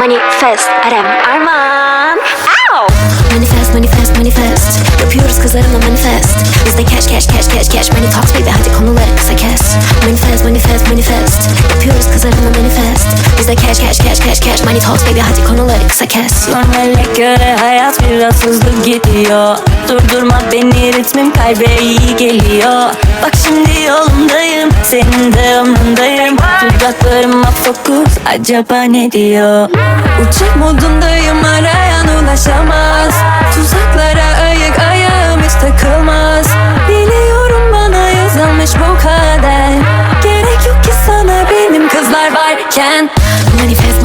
Manifest Arem Arman. Ow! Manifest, manifest, manifest. Yapıyoruz kızlarımla manifest. Bizde cash, cash, cash, cash, cash. Money talks baby. Hadi konuları kısa kes. Manifest, manifest, manifest. Yapıyoruz kızlarımla manifest. Bizde cash, cash, cash, cash, cash. Money talks baby. Hadi konuları kısa kes. Normale göre hayat biraz hızlı gidiyor. Durdurma beni ritmim kalbe iyi geliyor. Bak şimdi yolundayım senin de yanındayım. Dudaklarıma fokus acaba ne diyor? Uçak modundayım arayan ulaşamaz. Tuzaklara ayık ayağım hiç takılmaz. Biliyorum bana yazılmış bu kader. Gerek yok ki sana benim kızlar varken. Manifest,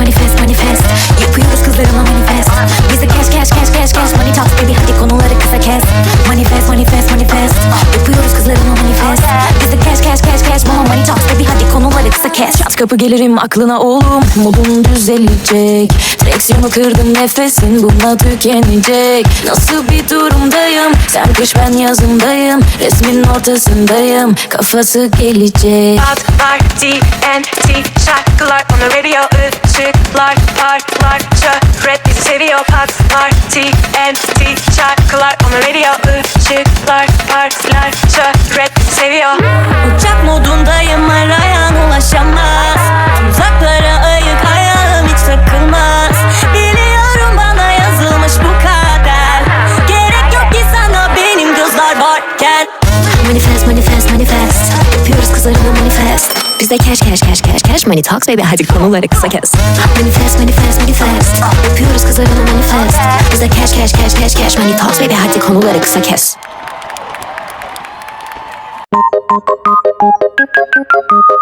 kapı gelirim aklına oğlum? Modun düzelecek. Direksiyonu kırdım nefesin bununla tükenecek. Nasıl bir durumdayım? Sen kış ben yazındayım. Resmin ortasındayım. Kafası gelecek. Patlar TNT şarkılar. On the radio ışıklar parlar. Şöhret bizi seviyor. Patlar TNT şarkılar. On the radio ışıklar parlar. Şöhret bizi seviyor. Uçak modundayım arayan ulaşamaz. Tuzaklara ayık ayağım hiç takılmaz. Biliyorum bana yazılmış bu kader. Gerek yok ki sana benim kızlar varken. Manifest, manifest, manifest. Yapıyoruz kızlarımla manifest. Bizde cash, cash, cash, cash, cash Money talks baby. Hadi konuları kısa kes. Manifest, manifest, manifest. Yapıyoruz kızlarımla manifest. Bizde cash, cash, cash, cash, cash Money talks baby. Hadi konuları kısa kes